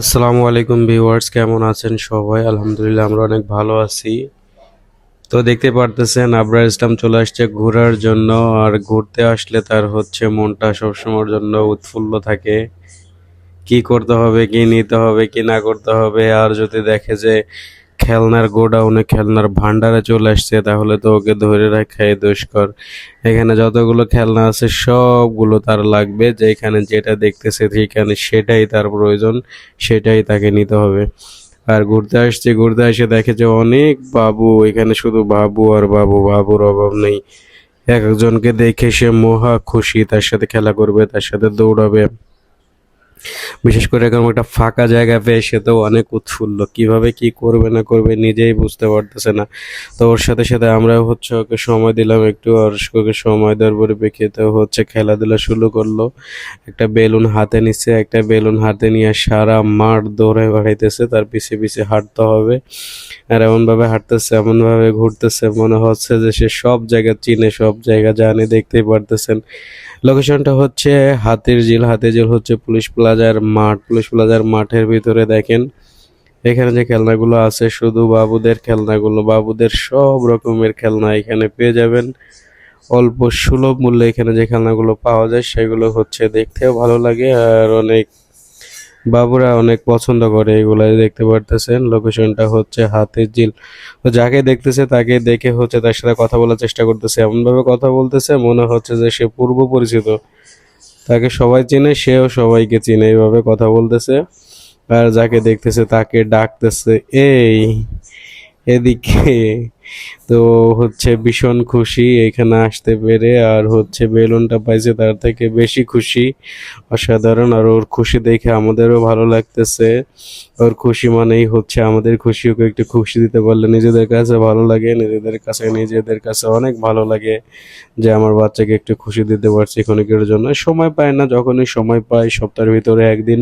আসসালামু আলাইকুম ভিউয়ার্স, কেমন আছেন সবাই? আলহামদুলিল্লাহ, আমরা অনেক ভালো আছি। তো দেখতে পারতেছেন, আবরার ইসলাম চলে আসছে ঘোরার জন্য, আর ঘুরতে আসলে তার হচ্ছে মনটা সবসময়ের জন্য উৎফুল্ল থাকে। কি করতে হবে, কি নিতে হবে, কি না করতে হবে, আর যদি দেখে যে খেলনার গোডাউনে, খেলনার ভান্ডারে চলে আসছে, তাহলে তো ওকে ধরে রাখাই দুষ্কর। এখানে যতগুলো খেলনা আছে, সবগুলো তার লাগবে। যেখানে যেটা দেখতেছে সেখানে সেটাই তার প্রয়োজন, সেটাই তাকে নিতে হবে। আর ঘুরতে আসছে, ঘুরতে এসে দেখে যে অনেক বাবু, এখানে শুধু বাবু আর বাবু, বাবুর অভাব নেই। এক একজনকে দেখে সে মহা খুশি, তার সাথে খেলা করবে, তার সাথে দৌড়াবে। বিশেষ করে এরকম একটা ফাঁকা জায়গা পেয়ে সে তো অনেক উৎফুল্ল। কীভাবে কি করবে না করবে নিজেই বুঝতে পারতেছে না। তো ওর সাথে সাথে আমরা হচ্ছে ওকে সময় দিলাম একটু আর ওকে সময় দেওয়ার পরিপ্রেক্ষিতে হচ্ছে খেলাধুলা শুরু করল। একটা বেলুন হাতে নিচ্ছে একটা বেলুন হাতে নিয়ে সারা মাঠ দৌড়ে বেড়াইতেছে, তার পিছে পিছে হাঁটতে হবে। আর এমনভাবে হাঁটতেছে, এমনভাবে ঘুরতেছে, মনে হচ্ছে যে সে সব জায়গা চিনে, সব জায়গা জানে, দেখতেই পারতেছেন। লোকেশনটা হচ্ছে হাতির ঝিল হাতির ঝিল হচ্ছে পুলিশ প্লাজার মাঠ, পুলিশ প্লাজার মাঠের ভিতরে দেখেন। এখানে যে খেলনাগুলো আছে, শুধু বাবুদের খেলনাগুলো, বাবুদের সব রকমের খেলনা এখানে পেয়ে যাবেন। অল্প সুলভ মূল্যে এখানে যে খেলনাগুলো পাওয়া যায়, সেগুলো হচ্ছে দেখতেও ভালো লাগে আর অনেক বাবুরা অনেক পছন্দ করে এগুলো দেখতে পারতেছেন। লোকেশনটা হচ্ছে হাতের ঝিল। তো যাকে দেখতেছে তাকে দেখে হচ্ছে তার সাথে কথা বলার চেষ্টা করতেছে। এমনভাবে কথা বলতেছে, মনে হচ্ছে যে সে পূর্ব পরিচিত। তাকে সবাই চেনে, সেও সবাইকে চেনে, এইভাবে কথা বলতেছে। আর যাকে দেখতেছে তাকে ডাকতেছে, এই, এদিকে। তো হচ্ছে ভীষণ খুশি এখানে আসতে পেরে, আর হচ্ছে বেলুনটা পাইছে তার থেকে বেশি খুশি, অসাধারণ, আর ওর খুশি দেখে আমাদেরও ভালো লাগতেছে। ওর খুশি মানেই হচ্ছে আমাদের খুশি ওকে একটু খুশি দিতে পারলে নিজেদের কাছে ভালো লাগে, নিজেদের কাছে নিজেদের কাছে অনেক ভালো লাগে যে আমার বাচ্চাকে একটু খুশি দিতে পারছি ক্ষণিকের জন্য। সময় পায় না, যখনই সময় পাই সপ্তাহের ভিতরে একদিন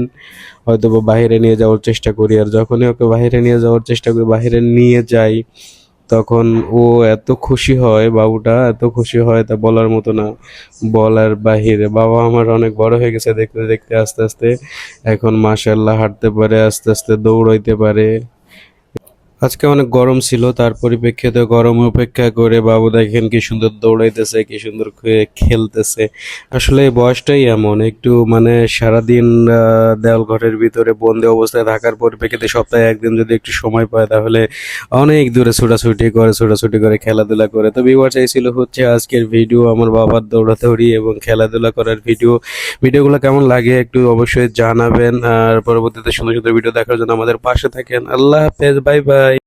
হয়তো বাইরে নিয়ে যাওয়ার চেষ্টা করি, আর যখনই ওকে বাইরে নিয়ে যাওয়ার চেষ্টা করি, বাইরে নিয়ে যাই তখন ও এত খুশি হয়, বাবুটা এত খুশি হয় তা বলার মতো না। বলার বাহিরে, বাবা আমার অনেক বড় হয়ে গেছে দেখতে দেখতে, আস্তে আস্তে। এখন মাসাল্লাহ হাঁটতে পারে, আস্তে আস্তে দৌড়াইতে পারে। আজকে অনেক গরম ছিল, তার পরিপ্রেক্ষিতে গরম উপেক্ষা করে বাবু দেখেন কি সুন্দর দৌড়াইতেছে, কি সুন্দর খেলতেছে। আসলে এই বয়সটাই এমন, একটু মানে সারাদিন দেওয়াল ঘরের ভিতরে বন্দি অবস্থায় থাকার পরিপ্রেক্ষিতে সপ্তাহে একদিন যদি একটু সময় পায়, তাহলে অনেক দূরে ছোটাছুটি করে ছোটাছুটি করে, খেলাধুলা করে। তো বিবার চাইছিল হচ্ছে আজকের ভিডিও আমার বাবার দৌড়াদৌড়ি এবং খেলাধুলা করার ভিডিও ভিডিওগুলো কেমন লাগে একটু অবশ্যই জানাবেন, আর পরবর্তীতে সুন্দর সুন্দর ভিডিও দেখার জন্য আমাদের পাশে থাকেন। আল্লাহ হাফেজ বাই বাই